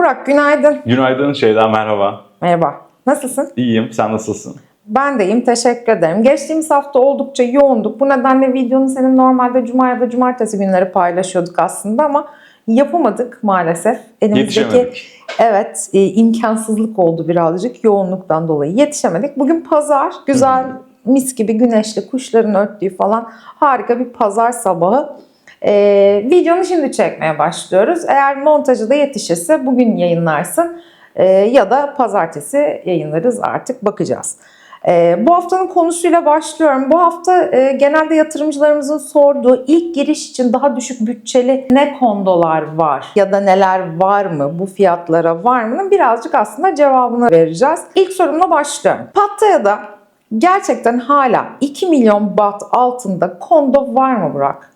Burak günaydın. Günaydın Şeyda merhaba. Merhaba. Nasılsın? İyiyim sen nasılsın? Ben de iyiyim. Teşekkür ederim. Geçtiğimiz hafta oldukça yoğunduk. Bu nedenle videonu senin normalde cuma ya da cumartesi günleri paylaşıyorduk aslında ama yapamadık maalesef. Elimizdeki evet e, imkansızlık oldu birazcık yoğunluktan dolayı. Yetişemedik. Bugün pazar. Güzel mis gibi güneşli kuşların öttüğü falan harika bir pazar sabahı. Ee, videonu şimdi çekmeye başlıyoruz. Eğer montajı da yetişirse bugün yayınlarsın Ee, ya da pazartesi yayınlarız artık bakacağız. Ee, bu haftanın konusuyla başlıyorum. Bu hafta e, genelde yatırımcılarımızın sorduğu ilk giriş için daha düşük bütçeli ne kondolar var ya da neler var mı bu fiyatlara var mı'nın birazcık aslında cevabını vereceğiz. İlk sorumla başlıyorum. Pattaya'da gerçekten hala 2 milyon baht altında kondo var mı Burak?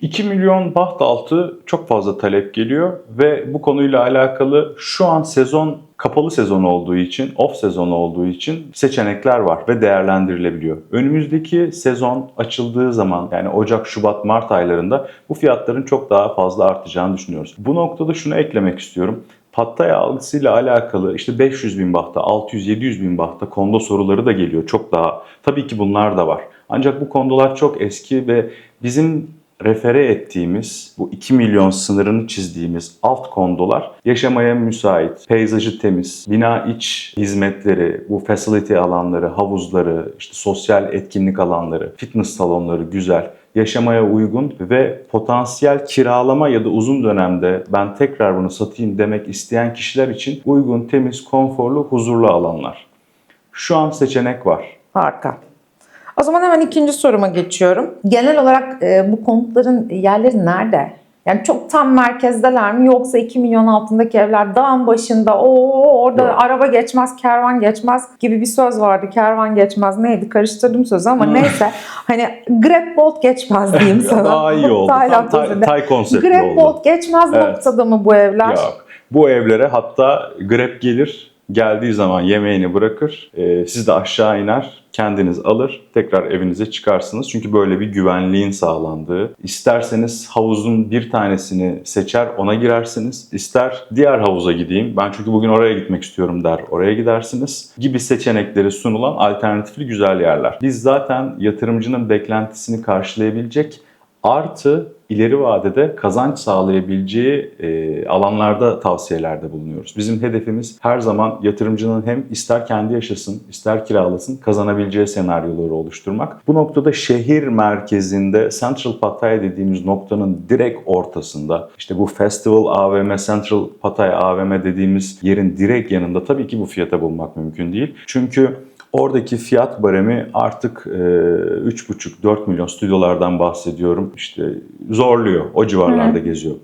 2 milyon baht altı çok fazla talep geliyor ve bu konuyla alakalı şu an sezon kapalı sezon olduğu için, off sezon olduğu için seçenekler var ve değerlendirilebiliyor. Önümüzdeki sezon açıldığı zaman yani Ocak, Şubat, Mart aylarında bu fiyatların çok daha fazla artacağını düşünüyoruz. Bu noktada şunu eklemek istiyorum. Pattaya algısıyla alakalı işte 500 bin bahta, 600-700 bin bahta kondo soruları da geliyor. Çok daha. Tabii ki bunlar da var. Ancak bu kondolar çok eski ve bizim refere ettiğimiz bu 2 milyon sınırını çizdiğimiz alt kondolar yaşamaya müsait, peyzajı temiz, bina iç hizmetleri, bu facility alanları, havuzları, işte sosyal etkinlik alanları, fitness salonları güzel, yaşamaya uygun ve potansiyel kiralama ya da uzun dönemde ben tekrar bunu satayım demek isteyen kişiler için uygun, temiz, konforlu, huzurlu alanlar. Şu an seçenek var. Harika. O zaman hemen ikinci soruma geçiyorum. Genel olarak e, bu konutların yerleri nerede? Yani çok tam merkezdeler mi yoksa 2 milyon altındaki evler dağın başında o orada Yok. araba geçmez, kervan geçmez gibi bir söz vardı. Kervan geçmez neydi? Karıştırdım sözü ama Hmm. neyse. Hani Grab Bolt geçmez diyeyim sana. Daha iyi oldu. Tam Tayland tay, üzerinde. tay konseptli Grab oldu. Bolt geçmez Evet. noktada mı bu evler? Yok. Bu evlere hatta Grab gelir, geldiği zaman yemeğini bırakır, e, siz de aşağı iner, kendiniz alır, tekrar evinize çıkarsınız. Çünkü böyle bir güvenliğin sağlandığı. İsterseniz havuzun bir tanesini seçer, ona girersiniz. İster diğer havuza gideyim, ben çünkü bugün oraya gitmek istiyorum der, oraya gidersiniz. Gibi seçenekleri sunulan alternatifli güzel yerler. Biz zaten yatırımcının beklentisini karşılayabilecek artı ileri vadede kazanç sağlayabileceği e, alanlarda tavsiyelerde bulunuyoruz. Bizim hedefimiz her zaman yatırımcının hem ister kendi yaşasın, ister kiralasın kazanabileceği senaryoları oluşturmak. Bu noktada şehir merkezinde Central Pattaya dediğimiz noktanın direkt ortasında işte bu Festival AVM, Central Pattaya AVM dediğimiz yerin direkt yanında tabii ki bu fiyata bulmak mümkün değil. Çünkü Oradaki fiyat baremi artık e, 3,5-4 milyon stüdyolardan bahsediyorum. İşte zorluyor, o civarlarda geziyor.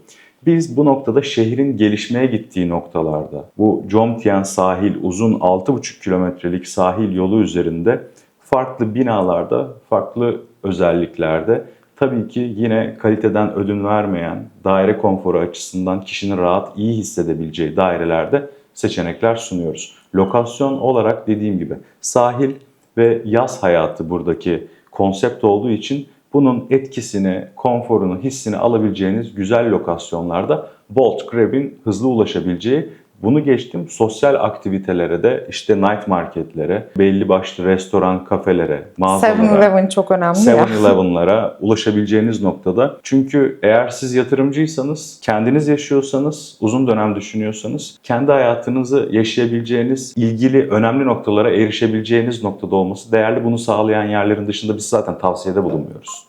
Biz bu noktada şehrin gelişmeye gittiği noktalarda, bu Jomtien sahil, uzun 6,5 kilometrelik sahil yolu üzerinde farklı binalarda, farklı özelliklerde tabii ki yine kaliteden ödün vermeyen, daire konforu açısından kişinin rahat, iyi hissedebileceği dairelerde seçenekler sunuyoruz. Lokasyon olarak dediğim gibi sahil ve yaz hayatı buradaki konsept olduğu için bunun etkisini, konforunu, hissini alabileceğiniz güzel lokasyonlarda Bolt Grab'in hızlı ulaşabileceği bunu geçtim sosyal aktivitelere de işte night marketlere, belli başlı restoran, kafelere, mağazalara. 7-Eleven çok önemli ya. 7-Eleven'lara ulaşabileceğiniz noktada. Çünkü eğer siz yatırımcıysanız, kendiniz yaşıyorsanız, uzun dönem düşünüyorsanız, kendi hayatınızı yaşayabileceğiniz, ilgili önemli noktalara erişebileceğiniz noktada olması değerli. Bunu sağlayan yerlerin dışında biz zaten tavsiyede bulunmuyoruz.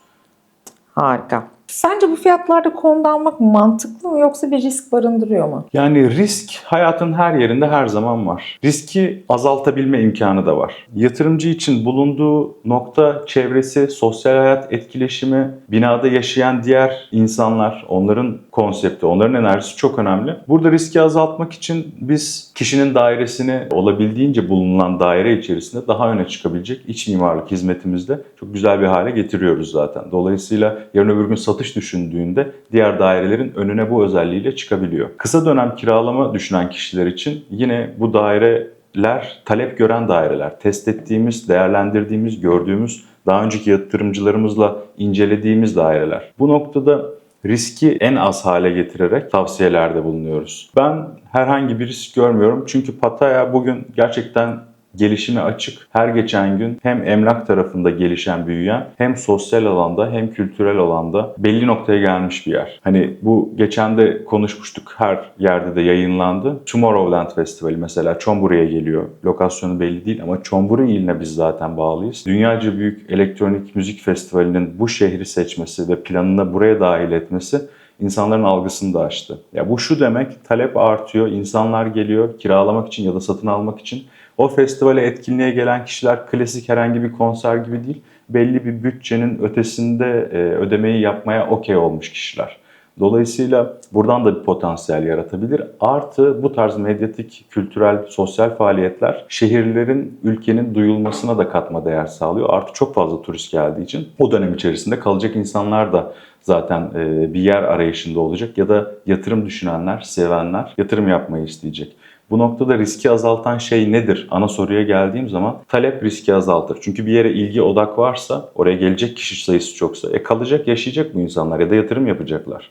Harika. Sence bu fiyatlarda kondo almak mantıklı mı yoksa bir risk barındırıyor mu? Yani risk hayatın her yerinde her zaman var. Riski azaltabilme imkanı da var. Yatırımcı için bulunduğu nokta çevresi, sosyal hayat etkileşimi, binada yaşayan diğer insanlar, onların konsepti, onların enerjisi çok önemli. Burada riski azaltmak için biz kişinin dairesini olabildiğince bulunan daire içerisinde daha öne çıkabilecek iç mimarlık hizmetimizde çok güzel bir hale getiriyoruz zaten. Dolayısıyla yarın öbür gün satış düşündüğünde diğer dairelerin önüne bu özelliğiyle çıkabiliyor. Kısa dönem kiralama düşünen kişiler için yine bu daireler talep gören daireler. Test ettiğimiz, değerlendirdiğimiz, gördüğümüz, daha önceki yatırımcılarımızla incelediğimiz daireler. Bu noktada riski en az hale getirerek tavsiyelerde bulunuyoruz. Ben herhangi bir risk görmüyorum çünkü Pattaya bugün gerçekten gelişime açık. Her geçen gün hem emlak tarafında gelişen, büyüyen hem sosyal alanda hem kültürel alanda belli noktaya gelmiş bir yer. Hani bu geçen de konuşmuştuk her yerde de yayınlandı. Tomorrowland Festivali mesela Çomburu'ya geliyor. Lokasyonu belli değil ama Çomburu iline biz zaten bağlıyız. Dünyaca büyük elektronik müzik festivalinin bu şehri seçmesi ve planına buraya dahil etmesi insanların algısını da açtı. Ya bu şu demek, talep artıyor, insanlar geliyor kiralamak için ya da satın almak için. O festivale etkinliğe gelen kişiler klasik herhangi bir konser gibi değil, belli bir bütçenin ötesinde e, ödemeyi yapmaya okey olmuş kişiler. Dolayısıyla buradan da bir potansiyel yaratabilir. Artı bu tarz medyatik, kültürel, sosyal faaliyetler şehirlerin, ülkenin duyulmasına da katma değer sağlıyor. Artı çok fazla turist geldiği için o dönem içerisinde kalacak insanlar da zaten e, bir yer arayışında olacak ya da yatırım düşünenler, sevenler yatırım yapmayı isteyecek. Bu noktada riski azaltan şey nedir? Ana soruya geldiğim zaman talep riski azaltır. Çünkü bir yere ilgi odak varsa, oraya gelecek kişi sayısı çoksa, e kalacak, yaşayacak bu insanlar ya da yatırım yapacaklar.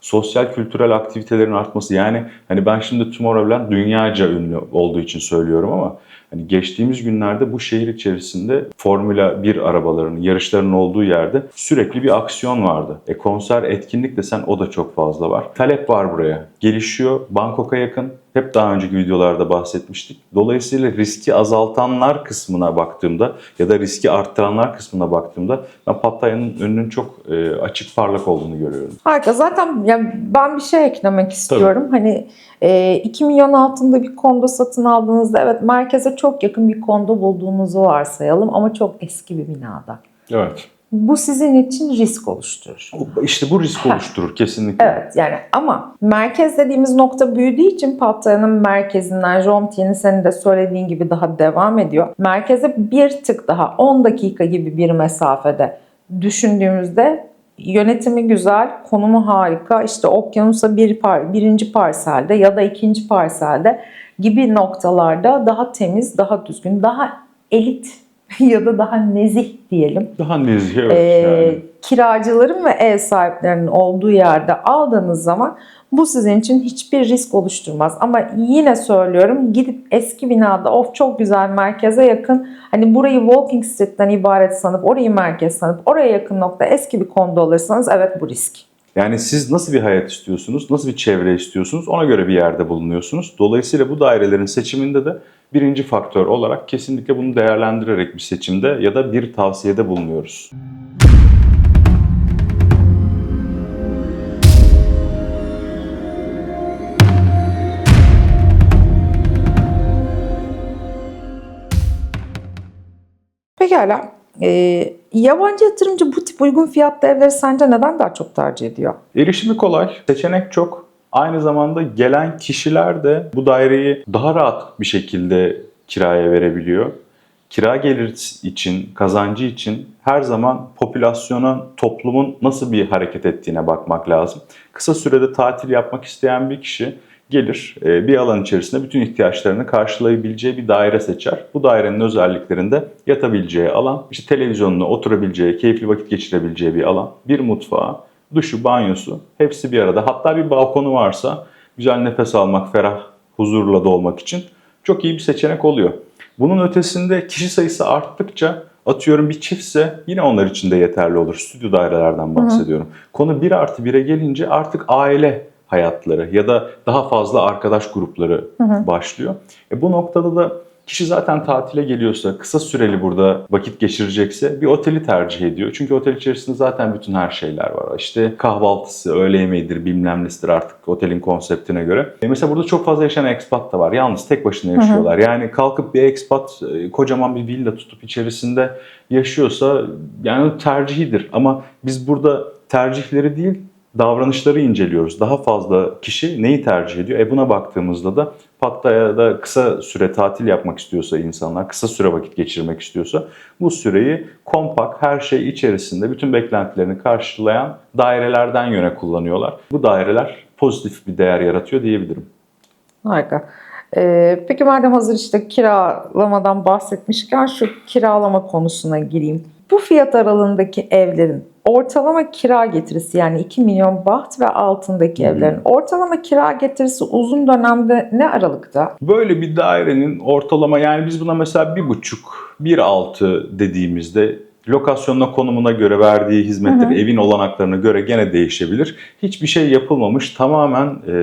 Sosyal kültürel aktivitelerin artması yani hani ben şimdi Tomorrowland dünyaca ünlü olduğu için söylüyorum ama hani geçtiğimiz günlerde bu şehir içerisinde Formula 1 arabalarının, yarışlarının olduğu yerde sürekli bir aksiyon vardı. E konser, etkinlik desen o da çok fazla var. Talep var buraya. Gelişiyor. Bangkok'a yakın. Hep daha önceki videolarda bahsetmiştik. Dolayısıyla riski azaltanlar kısmına baktığımda ya da riski arttıranlar kısmına baktığımda ben Pattaya'nın önünün çok e, açık parlak olduğunu görüyorum. Harika. Zaten yani ben bir şey eklemek istiyorum. Hani e, 2 milyon altında bir kondo satın aldığınızda evet merkeze çok yakın bir kondo bulduğunuzu varsayalım ama çok eski bir binada. Evet. Bu sizin için risk oluşturur. İşte bu risk oluşturur kesinlikle. Evet yani ama merkez dediğimiz nokta büyüdüğü için Pattaya'nın merkezinden Jomtie'nin senin de söylediğin gibi daha devam ediyor. Merkeze bir tık daha 10 dakika gibi bir mesafede düşündüğümüzde yönetimi güzel, konumu harika. İşte okyanusa bir par, birinci parselde ya da ikinci parselde gibi noktalarda daha temiz, daha düzgün, daha elit ya da daha nezih diyelim. Daha nezih evet Ee, yani. kiracıların ve ev sahiplerinin olduğu yerde aldığınız zaman bu sizin için hiçbir risk oluşturmaz. Ama yine söylüyorum gidip eski binada of çok güzel merkeze yakın hani burayı Walking Street'ten ibaret sanıp orayı merkez sanıp oraya yakın nokta eski bir kondo alırsanız evet bu risk. Yani siz nasıl bir hayat istiyorsunuz, nasıl bir çevre istiyorsunuz ona göre bir yerde bulunuyorsunuz. Dolayısıyla bu dairelerin seçiminde de birinci faktör olarak kesinlikle bunu değerlendirerek bir seçimde ya da bir tavsiyede bulunuyoruz. Pekala. Ee, yabancı yatırımcı bu tip uygun fiyatlı evleri sence neden daha çok tercih ediyor? Erişimi kolay, seçenek çok. Aynı zamanda gelen kişiler de bu daireyi daha rahat bir şekilde kiraya verebiliyor. Kira gelir için, kazancı için her zaman popülasyona, toplumun nasıl bir hareket ettiğine bakmak lazım. Kısa sürede tatil yapmak isteyen bir kişi gelir e, bir alan içerisinde bütün ihtiyaçlarını karşılayabileceği bir daire seçer. Bu dairenin özelliklerinde yatabileceği alan, işte televizyonuna oturabileceği, keyifli vakit geçirebileceği bir alan, bir mutfağı, duşu, banyosu hepsi bir arada. Hatta bir balkonu varsa güzel nefes almak, ferah, huzurla dolmak için çok iyi bir seçenek oluyor. Bunun ötesinde kişi sayısı arttıkça atıyorum bir çiftse yine onlar için de yeterli olur. Stüdyo dairelerden bahsediyorum. Konu 1 artı 1'e gelince artık aile hayatları ya da daha fazla arkadaş grupları başlıyor. E bu noktada da kişi zaten tatile geliyorsa, kısa süreli burada vakit geçirecekse bir oteli tercih ediyor. Çünkü otel içerisinde zaten bütün her şeyler var. İşte kahvaltısı, öğle yemeğidir, bilmem nesidir artık otelin konseptine göre. E mesela burada çok fazla yaşayan expat da var. Yalnız tek başına yaşıyorlar. Yani kalkıp bir expat e, kocaman bir villa tutup içerisinde yaşıyorsa yani tercihidir. Ama biz burada tercihleri değil davranışları inceliyoruz. Daha fazla kişi neyi tercih ediyor? E buna baktığımızda da Pattaya'da kısa süre tatil yapmak istiyorsa insanlar, kısa süre vakit geçirmek istiyorsa bu süreyi kompakt, her şey içerisinde bütün beklentilerini karşılayan dairelerden yöne kullanıyorlar. Bu daireler pozitif bir değer yaratıyor diyebilirim. Harika. Ee, peki madem hazır işte kiralamadan bahsetmişken şu kiralama konusuna gireyim. Bu fiyat aralığındaki evlerin ortalama kira getirisi yani 2 milyon baht ve altındaki evlerin ortalama kira getirisi uzun dönemde ne aralıkta? Böyle bir dairenin ortalama yani biz buna mesela bir buçuk, bir altı dediğimizde lokasyonuna konumuna göre verdiği hizmetler, Hı hı. evin olanaklarına göre gene değişebilir. Hiçbir şey yapılmamış tamamen e,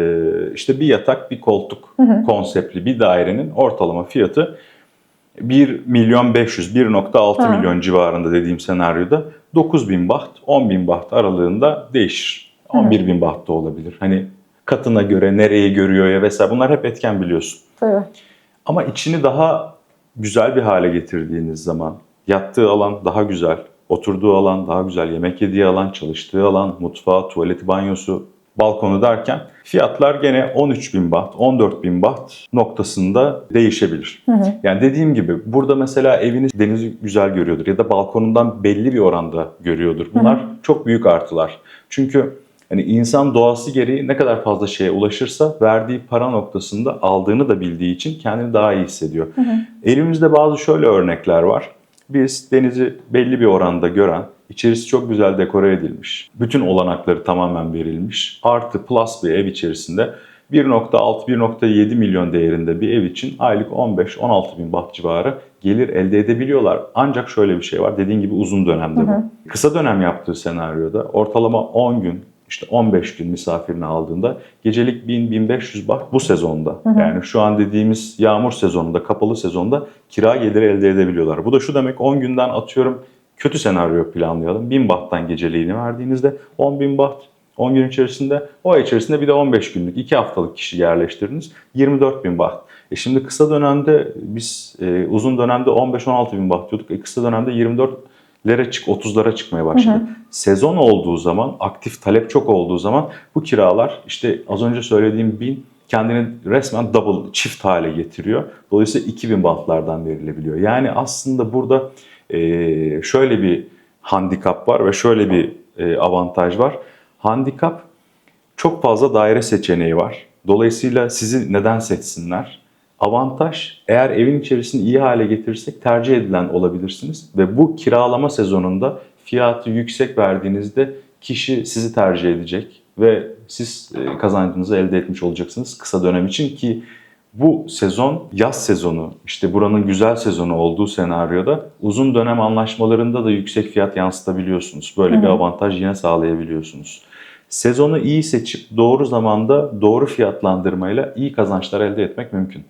işte bir yatak bir koltuk Hı hı. konseptli bir dairenin ortalama fiyatı 1 milyon 500, 1.6 Ha. milyon civarında dediğim senaryoda 9 bin baht, 10 bin baht aralığında değişir. 11 bin baht da olabilir. Hani katına göre, nereyi görüyor ya vesaire bunlar hep etken biliyorsun. Tabii. Ama içini daha güzel bir hale getirdiğiniz zaman yattığı alan daha güzel, oturduğu alan daha güzel, yemek yediği alan, çalıştığı alan, mutfağı, tuvaleti, banyosu, balkonu derken fiyatlar gene 13 bin baht, 14 bin baht noktasında değişebilir. Hı hı. Yani dediğim gibi burada mesela eviniz denizi güzel görüyordur ya da balkonundan belli bir oranda görüyordur. Bunlar çok büyük artılar. Çünkü hani insan doğası gereği ne kadar fazla şeye ulaşırsa verdiği para noktasında aldığını da bildiği için kendini daha iyi hissediyor. Hı hı. Elimizde bazı şöyle örnekler var. Biz denizi belli bir oranda gören, içerisi çok güzel dekore edilmiş, bütün olanakları tamamen verilmiş, artı plus bir ev içerisinde 1.6-1.7 milyon değerinde bir ev için aylık 15-16 bin baht civarı gelir elde edebiliyorlar. Ancak şöyle bir şey var, dediğin gibi uzun dönemde Hı hı. bu. Kısa dönem yaptığı senaryoda ortalama 10 gün, işte 15 gün misafirini aldığında gecelik 1000-1500 baht bu sezonda. Hı hı. Yani şu an dediğimiz yağmur sezonunda, kapalı sezonda kira geliri elde edebiliyorlar. Bu da şu demek 10 günden atıyorum kötü senaryo planlayalım. 1000 bahttan geceliğini verdiğinizde 10 bin baht 10 gün içerisinde o ay içerisinde bir de 15 günlük 2 haftalık kişi yerleştirdiniz 24 bin baht. E şimdi kısa dönemde biz e, uzun dönemde 15-16 bin baht diyorduk. E kısa dönemde 24'lere çık 30'lara çıkmaya başladı. Hı hı. Sezon olduğu zaman aktif talep çok olduğu zaman bu kiralar işte az önce söylediğim bin kendini resmen double çift hale getiriyor. Dolayısıyla 2000 bahtlardan verilebiliyor. Yani aslında burada e, şöyle bir handikap var ve şöyle bir e, avantaj var. Handikap çok fazla daire seçeneği var. Dolayısıyla sizi neden seçsinler? Avantaj eğer evin içerisini iyi hale getirirsek tercih edilen olabilirsiniz ve bu kiralama sezonunda fiyatı yüksek verdiğinizde kişi sizi tercih edecek ve siz e, kazancınızı elde etmiş olacaksınız kısa dönem için ki bu sezon yaz sezonu işte buranın güzel sezonu olduğu senaryoda uzun dönem anlaşmalarında da yüksek fiyat yansıtabiliyorsunuz. Böyle Hı bir avantaj yine sağlayabiliyorsunuz. Sezonu iyi seçip doğru zamanda doğru fiyatlandırmayla iyi kazançlar elde etmek mümkün.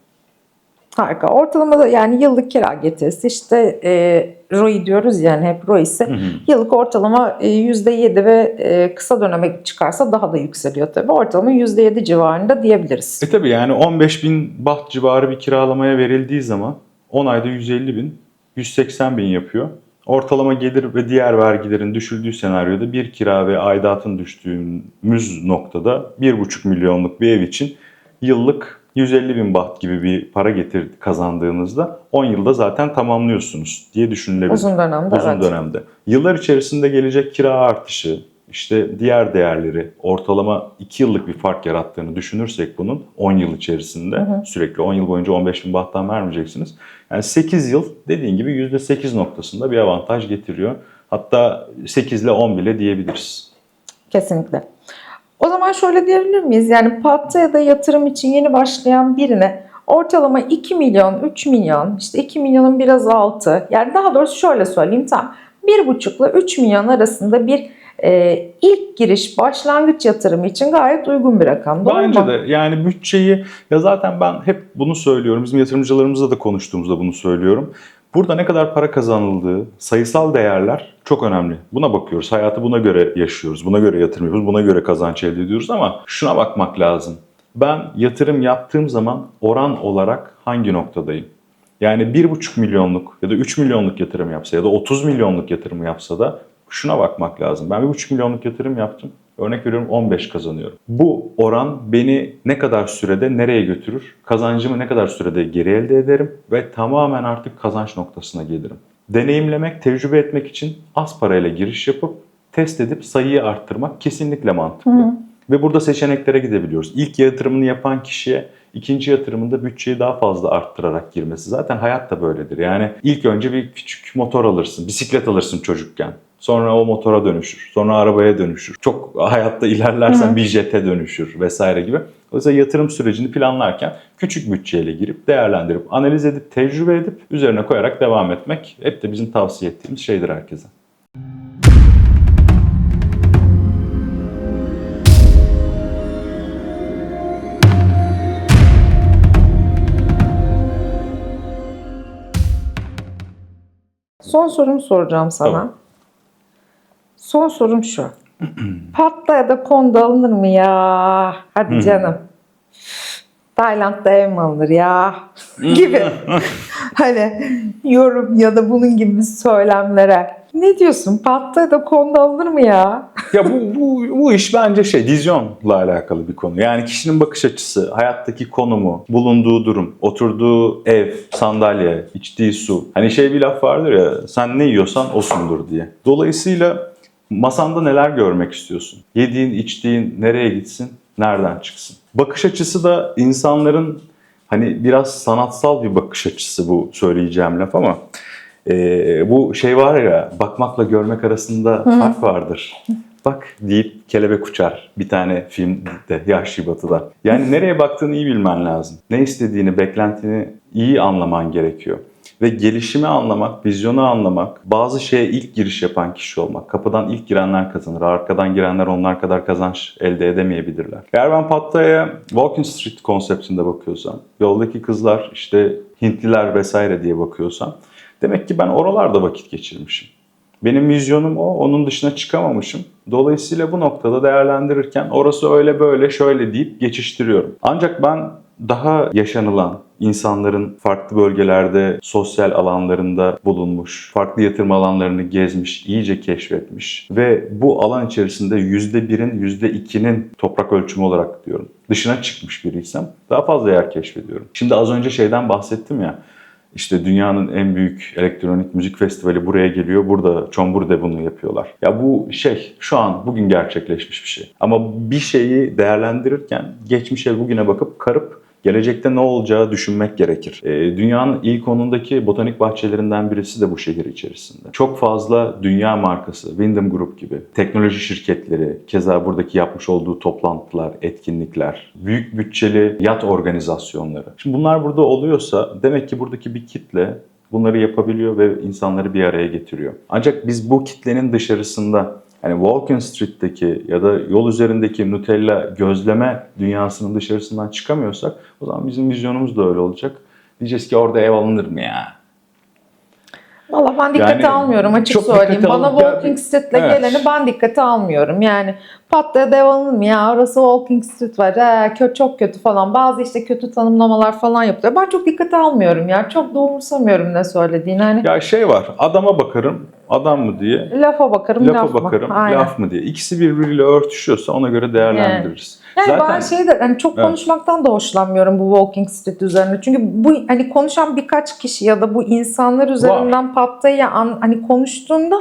Harika. Ortalamada yani yıllık kira getirisi işte e, ROI diyoruz yani hep ROI'si. Yıllık ortalama e, %7 ve e, kısa döneme çıkarsa daha da yükseliyor tabii. Ortalama %7 civarında diyebiliriz. E tabi yani 15 bin baht civarı bir kiralamaya verildiği zaman 10 ayda 150 bin, 180 bin yapıyor. Ortalama gelir ve diğer vergilerin düşüldüğü senaryoda bir kira ve aidatın düştüğümüz noktada 1,5 milyonluk bir ev için yıllık 150 bin baht gibi bir para getir kazandığınızda 10 yılda zaten tamamlıyorsunuz diye düşünülebilir. Uzun dönemde Uzun evet. dönemde. Yıllar içerisinde gelecek kira artışı, işte diğer değerleri ortalama 2 yıllık bir fark yarattığını düşünürsek bunun 10 yıl içerisinde Hı hı. sürekli 10 yıl boyunca 15 bin bahttan vermeyeceksiniz. Yani 8 yıl dediğin gibi %8 noktasında bir avantaj getiriyor. Hatta 8 ile 10 bile diyebiliriz. Kesinlikle. O zaman şöyle diyebilir miyiz? Yani Pattaya'da yatırım için yeni başlayan birine ortalama 2 milyon, 3 milyon, işte 2 milyonun biraz altı. Yani daha doğrusu şöyle söyleyeyim tam 1,5 ile 3 milyon arasında bir e, ilk giriş, başlangıç yatırımı için gayet uygun bir rakam. Doğru Bence mu? de yani bütçeyi ya zaten ben hep bunu söylüyorum. Bizim yatırımcılarımızla da konuştuğumuzda bunu söylüyorum. Burada ne kadar para kazanıldığı, sayısal değerler çok önemli. Buna bakıyoruz. Hayatı buna göre yaşıyoruz. Buna göre yatırım yapıyoruz. Buna göre kazanç elde ediyoruz ama şuna bakmak lazım. Ben yatırım yaptığım zaman oran olarak hangi noktadayım? Yani 1,5 milyonluk ya da 3 milyonluk yatırım yapsa ya da 30 milyonluk yatırım yapsa da şuna bakmak lazım. Ben 1,5 milyonluk yatırım yaptım. Örnek veriyorum 15 kazanıyorum. Bu oran beni ne kadar sürede nereye götürür? Kazancımı ne kadar sürede geri elde ederim? Ve tamamen artık kazanç noktasına gelirim. Deneyimlemek, tecrübe etmek için az parayla giriş yapıp test edip sayıyı arttırmak kesinlikle mantıklı. Hı hı. Ve burada seçeneklere gidebiliyoruz. İlk yatırımını yapan kişiye ikinci yatırımında bütçeyi daha fazla arttırarak girmesi. Zaten hayat da böyledir. Yani ilk önce bir küçük motor alırsın, bisiklet alırsın çocukken. Sonra o motora dönüşür. Sonra arabaya dönüşür. Çok hayatta ilerlersen bir jete dönüşür vesaire gibi. Dolayısıyla yatırım sürecini planlarken küçük bütçeyle girip değerlendirip, analiz edip, tecrübe edip üzerine koyarak devam etmek hep de bizim tavsiye ettiğimiz şeydir herkese. Son sorumu soracağım sana. Tamam. Son sorum şu. Patla ya da kondo alınır mı ya? Hadi canım. Tayland'da ev mi alınır ya? gibi. hani yorum ya da bunun gibi söylemlere. Ne diyorsun? Patla ya da kondo alınır mı ya? Ya bu, bu, bu iş bence şey vizyonla alakalı bir konu. Yani kişinin bakış açısı, hayattaki konumu, bulunduğu durum, oturduğu ev, sandalye, içtiği su. Hani şey bir laf vardır ya sen ne yiyorsan osundur diye. Dolayısıyla masanda neler görmek istiyorsun? Yediğin, içtiğin nereye gitsin, nereden çıksın? Bakış açısı da insanların hani biraz sanatsal bir bakış açısı bu söyleyeceğim laf ama ee, bu şey var ya bakmakla görmek arasında fark vardır. Bak deyip kelebek uçar bir tane filmde Yahşi Batı'da. Yani nereye baktığını iyi bilmen lazım. Ne istediğini, beklentini iyi anlaman gerekiyor. Ve gelişimi anlamak, vizyonu anlamak, bazı şeye ilk giriş yapan kişi olmak. Kapıdan ilk girenler kazanır, arkadan girenler onlar kadar kazanç elde edemeyebilirler. Eğer ben Pattaya'ya Walking Street konseptinde bakıyorsam, yoldaki kızlar işte Hintliler vesaire diye bakıyorsam, demek ki ben oralarda vakit geçirmişim. Benim vizyonum o, onun dışına çıkamamışım. Dolayısıyla bu noktada değerlendirirken orası öyle böyle şöyle deyip geçiştiriyorum. Ancak ben daha yaşanılan, insanların farklı bölgelerde, sosyal alanlarında bulunmuş, farklı yatırım alanlarını gezmiş, iyice keşfetmiş ve bu alan içerisinde %1'in, %2'nin toprak ölçümü olarak diyorum. Dışına çıkmış biriysem daha fazla yer keşfediyorum. Şimdi az önce şeyden bahsettim ya, işte dünyanın en büyük elektronik müzik festivali buraya geliyor. Burada Çombur'da bunu yapıyorlar. Ya bu şey şu an bugün gerçekleşmiş bir şey. Ama bir şeyi değerlendirirken geçmişe bugüne bakıp karıp gelecekte ne olacağı düşünmek gerekir. Ee, dünyanın ilk onundaki botanik bahçelerinden birisi de bu şehir içerisinde. Çok fazla dünya markası, Wyndham Group gibi, teknoloji şirketleri, keza buradaki yapmış olduğu toplantılar, etkinlikler, büyük bütçeli yat organizasyonları. Şimdi bunlar burada oluyorsa demek ki buradaki bir kitle bunları yapabiliyor ve insanları bir araya getiriyor. Ancak biz bu kitlenin dışarısında Hani Walking Street'teki ya da yol üzerindeki Nutella gözleme dünyasının dışarısından çıkamıyorsak o zaman bizim vizyonumuz da öyle olacak. Diyeceğiz ki orada ev alınır mı ya? Valla ben dikkate Yani almıyorum açık söyleyeyim. Bana Walking Street'le Evet. geleni ben dikkate almıyorum. Yani patlaya devam mı ya orası Walking Street var he, kötü, çok kötü falan. Bazı işte kötü tanımlamalar falan yapılıyor. Ben çok dikkate almıyorum ya. Çok da umursamıyorum ne söylediğini. Hani Ya şey var adama bakarım adam mı diye lafa bakarım lafa laf mı? bakarım Aynen. laf mı diye. İkisi birbiriyle örtüşüyorsa ona göre değerlendiririz. Yani Zaten ben şey de hani çok Evet. konuşmaktan da hoşlanmıyorum bu Walking Street üzerine. Çünkü bu hani konuşan birkaç kişi ya da bu insanlar üzerinden patlayı an, hani konuştuğunda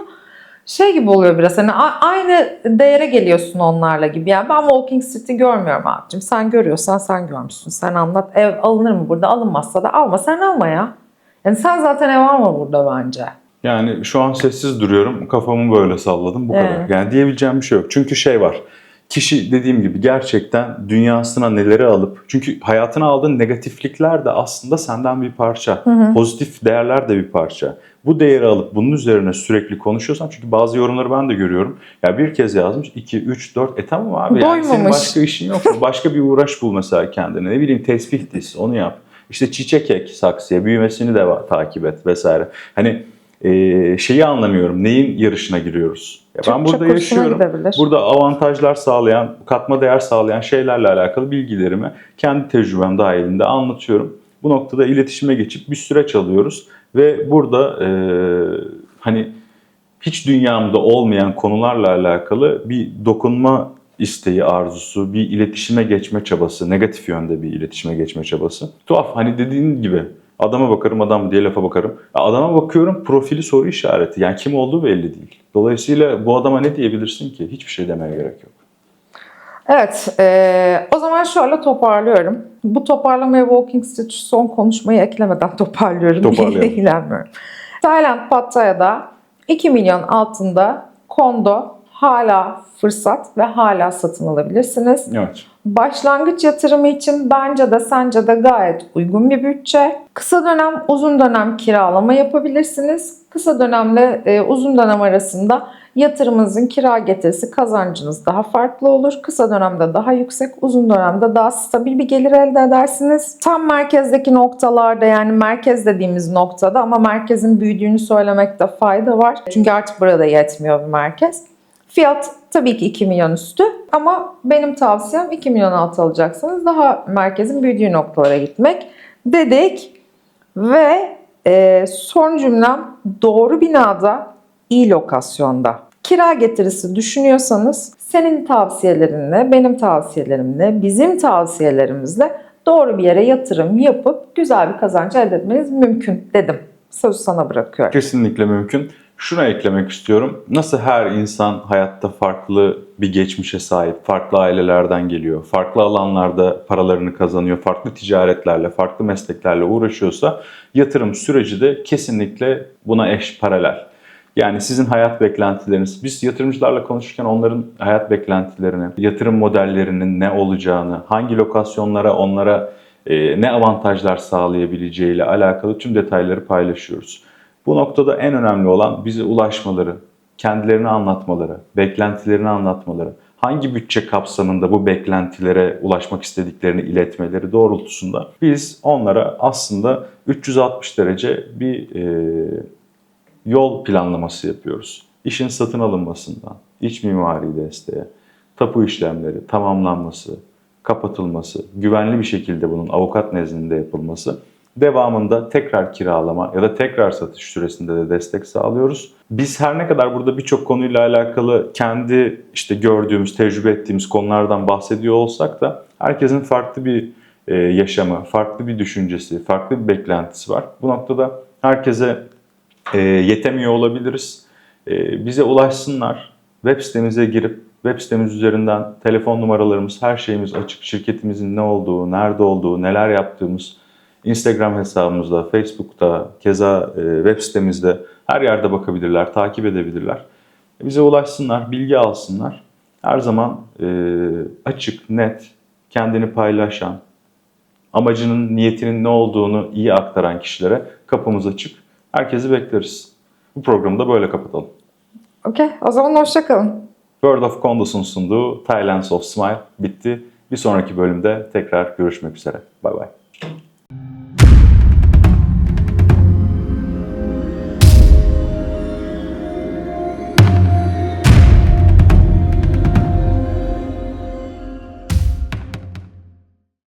şey gibi oluyor biraz hani aynı değere geliyorsun onlarla gibi. Yani ben Walking Street'i görmüyorum abicim. Sen görüyorsan sen görmüşsün. Sen anlat. Ev alınır mı burada? Alınmazsa da alma. Sen alma ya. Yani sen zaten ev alma burada bence. Yani şu an sessiz duruyorum. Kafamı böyle salladım bu Evet. kadar. Yani diyebileceğim bir şey yok. Çünkü şey var. Kişi dediğim gibi gerçekten dünyasına neleri alıp çünkü hayatına aldığın negatiflikler de aslında senden bir parça. Pozitif değerler de bir parça. Bu değeri alıp bunun üzerine sürekli konuşuyorsan çünkü bazı yorumları ben de görüyorum. Ya bir kez yazmış 2 3 4 e tamam abi yani senin başka işin yok mu? Başka bir uğraş bul mesela kendine. Ne bileyim tesbih diz onu yap. İşte çiçek ek saksıya büyümesini de takip et vesaire. Hani e, şeyi anlamıyorum. Neyin yarışına giriyoruz? Ya ben burada yaşıyorum. gidebilir. Burada avantajlar sağlayan, katma değer sağlayan şeylerle alakalı bilgilerimi kendi tecrübem dahilinde anlatıyorum. Bu noktada iletişime geçip bir süreç alıyoruz ve burada e, hani hiç dünyamda olmayan konularla alakalı bir dokunma isteği, arzusu, bir iletişime geçme çabası, negatif yönde bir iletişime geçme çabası. Tuhaf hani dediğin gibi adama bakarım adam diye lafa bakarım. Adama bakıyorum profili soru işareti. Yani kim olduğu belli değil. Dolayısıyla bu adama ne diyebilirsin ki? Hiçbir şey demeye gerek yok. Evet, eee, o zaman şöyle toparlıyorum. Bu toparlamaya Walking Street son konuşmayı eklemeden toparlıyorum. Toparlayalım. İlgilenmiyorum. Tayland Pattaya'da 2 milyon altında kondo hala fırsat ve hala satın alabilirsiniz. Evet. Başlangıç yatırımı için bence de sence de gayet uygun bir bütçe. Kısa dönem, uzun dönem kiralama yapabilirsiniz. Kısa dönemle e, uzun dönem arasında yatırımınızın kira getirisi kazancınız daha farklı olur. Kısa dönemde daha yüksek, uzun dönemde daha stabil bir gelir elde edersiniz. Tam merkezdeki noktalarda yani merkez dediğimiz noktada ama merkezin büyüdüğünü söylemekte fayda var. Çünkü artık burada yetmiyor bir merkez. Fiyat tabii ki 2 milyon üstü ama benim tavsiyem 2 milyon altı alacaksınız. Daha merkezin büyüdüğü noktalara gitmek dedik. Ve e, son cümlem doğru binada, iyi lokasyonda. Kira getirisi düşünüyorsanız senin tavsiyelerinle, benim tavsiyelerimle, bizim tavsiyelerimizle doğru bir yere yatırım yapıp güzel bir kazanç elde etmeniz mümkün dedim. Sözü sana bırakıyorum. Kesinlikle mümkün. Şuna eklemek istiyorum. Nasıl her insan hayatta farklı bir geçmişe sahip, farklı ailelerden geliyor, farklı alanlarda paralarını kazanıyor, farklı ticaretlerle, farklı mesleklerle uğraşıyorsa yatırım süreci de kesinlikle buna eş paralel. Yani sizin hayat beklentileriniz, biz yatırımcılarla konuşurken onların hayat beklentilerini, yatırım modellerinin ne olacağını, hangi lokasyonlara onlara e, ne avantajlar sağlayabileceğiyle alakalı tüm detayları paylaşıyoruz. Bu noktada en önemli olan bize ulaşmaları, kendilerini anlatmaları, beklentilerini anlatmaları, hangi bütçe kapsamında bu beklentilere ulaşmak istediklerini iletmeleri doğrultusunda biz onlara aslında 360 derece bir e, yol planlaması yapıyoruz. İşin satın alınmasından, iç mimari desteğe, tapu işlemleri, tamamlanması, kapatılması, güvenli bir şekilde bunun avukat nezdinde yapılması, devamında tekrar kiralama ya da tekrar satış süresinde de destek sağlıyoruz. Biz her ne kadar burada birçok konuyla alakalı kendi işte gördüğümüz, tecrübe ettiğimiz konulardan bahsediyor olsak da herkesin farklı bir e, yaşamı, farklı bir düşüncesi, farklı bir beklentisi var. Bu noktada herkese e, yetemiyor olabiliriz. E, bize ulaşsınlar. Web sitemize girip web sitemiz üzerinden telefon numaralarımız, her şeyimiz açık. Şirketimizin ne olduğu, nerede olduğu, neler yaptığımız Instagram hesabımızda, Facebook'ta, keza e, web sitemizde her yerde bakabilirler, takip edebilirler. Bize ulaşsınlar, bilgi alsınlar. Her zaman e, açık, net, kendini paylaşan, amacının, niyetinin ne olduğunu iyi aktaran kişilere kapımız açık. Herkesi bekleriz. Bu programı da böyle kapatalım. Okey, o zaman hoşçakalın. World of Condos'un sunduğu Thailands of Smile bitti. Bir sonraki bölümde tekrar görüşmek üzere. Bay bay.